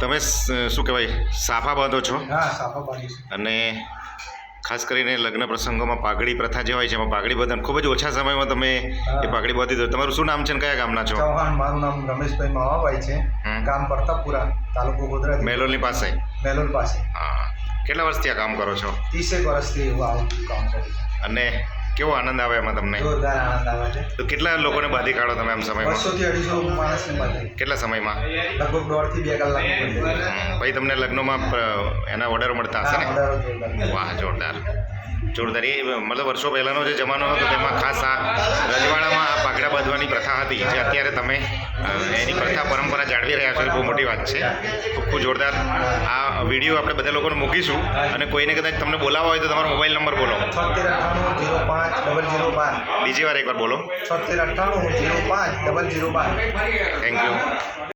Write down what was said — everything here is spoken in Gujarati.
તમે શું કહેવાય સાફા બાંધો છો? હા સાફા પાડી અને ખાસ કરીને લગ્ન પ્રસંગોમાં પાઘડી પ્રથા જે હોય છે એમાં પાઘડી બંધન ખૂબ જ ઓછા સમયમાં તમે એ પાઘડી બાંધી દો. તમારું શું નામ છે ને કયા ગામના છો? ચૌહાણ મારું નામ રમેશભાઈ માવાભાઈ છે. ગામ પરતાપુરા તાલુકો ગોધરા મેલોલની પાસે? મેલોલ પાસે. હા. કેટલા વર્ષથી આ કામ કરો છો? ત્રીસેક વર્ષથી એવું આવું કામ કરું છું. અને કેવો આનંદ આવે એમાં તમને? જોરદાર આનંદ આવે છે. તો કેટલા લોકોને બાંધી કાઢો તમે આમ સમયમાં? અઢીસો માણસની કેટલા સમયમાં? લગભગ દોઢથી બે કલાક ભાઈ તમને લગ્નમાં એના ઓર્ડર મળતા હશે ને? વાહ જોરદાર. જોરદાર. એ મતલબ વર્ષો પહેલાંનો જે જમાનો હતો તેમાં ખાસ આ બાંધવાની પ્રથા હતી જે અત્યારે તમે એની પ્રથા પરંપરા જાળવી રહ્યા છો એ બહુ મોટી વાત છે. ખૂબ ખૂબ જોરદાર. આ વીડિયો આપણે બધા લોકોને મૂકીશું અને કોઈને કદાચ તમને બોલાવવા હોય તો તમારો મોબાઈલ નંબર બોલો. બીજી વાર એકવાર બોલો. છોતેર અઠ્ઠાણું જીરો પાંચ double zero bar. Thank you